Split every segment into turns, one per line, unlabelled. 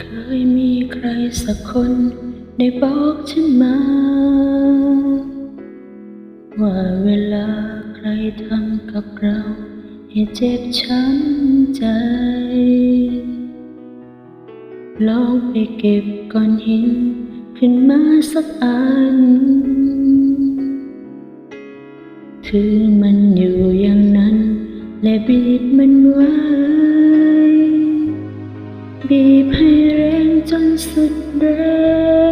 เคยมีใครสักคนได้บอกฉันมา ว่าเวลาใครทำกับเราให้เจ็บช้ำใจ ลองไปเก็บก้อนหินขึ้นมาสักอัน ถือมันอยู่อย่างนั้น และบีบมันไว้บีบให้ จนสุดแร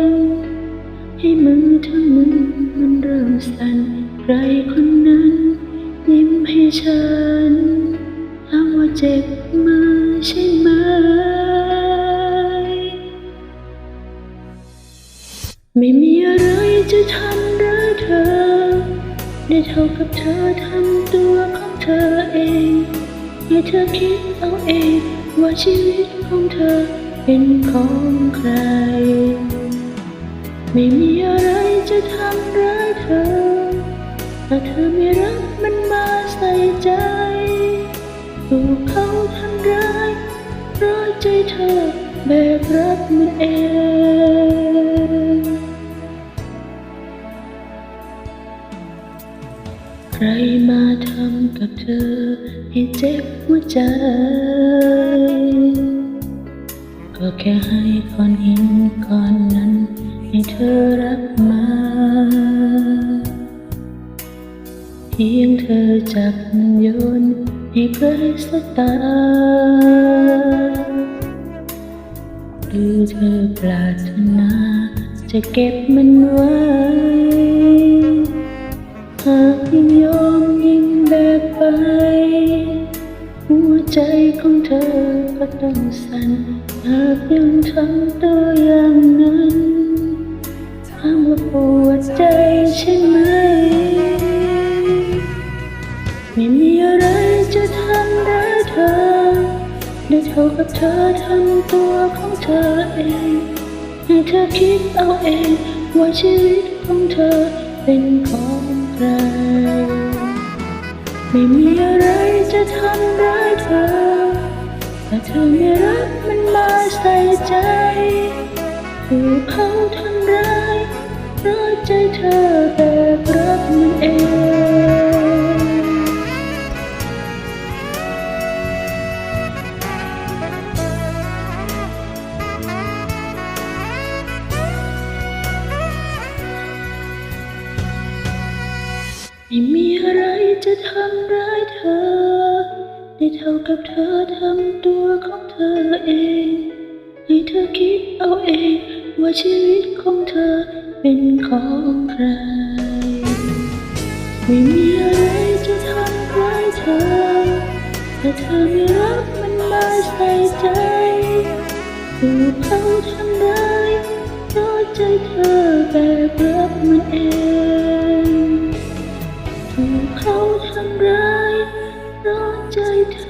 งให้มือทั้งมือมันเริ่มสั่นใครคนนั้นยิ้มให้ฉันถามว่าเจ็บมือใช่ไหม ไม่มีอะไรจะทำร้ายเธอ ได้เท่ากับเธอทำตัวของเธอเอง ให้เธอคิดเอาเองว่าชีวิตของเธอ เป็นของใคร ไม่มีอะไรจะทำร้ายเธอ ถ้าเธอไม่รักมันมาใส่ใจถูกเขาทำร้ายเพราะใจเธอแบกรับมันเองใครมาทำกับเธอให้เจ็บหัวใจ แค่ให้ก้อนหินก้อนนั้นให้เธอรับมา เพียงเธอจับมันโยนให้ใครสักตาหรือเธอปรารถนาจะเก็บมันไว้ ของเธอก็ต้องสั่นหากยังทำตัวอย่างนั้นถามว่าปวดใจใช่ไหม ไม่มีอะไรจะทำร้เธอได้เท่ากับเธอทำตัวของเธอเองให้เธอคิดเอาเองว่าชีวิตของเธอเป็นของใคร ไม่มีอะไรจะทำร้ายเธอ ใส่ใจถูกเขาทำร้ายเพราะใจเธอแบกรับมันเองไม่มีอะไรจะทำร้ายเธอ ได้เท่ากับเธอทำตัวของเธอเอง ให้เธอคิดเอาเอง ว่าชีวิตของเธอเป็นของใคร ไม่มีอะไรจะทำร้ายเธอถ้าเธอไม่รักมันมาใส่ใจถูกเขาทำร้ายเพราะใจเธอแบกรับมันเองถูกเขาทำร้ายเพราะใจเธ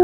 อ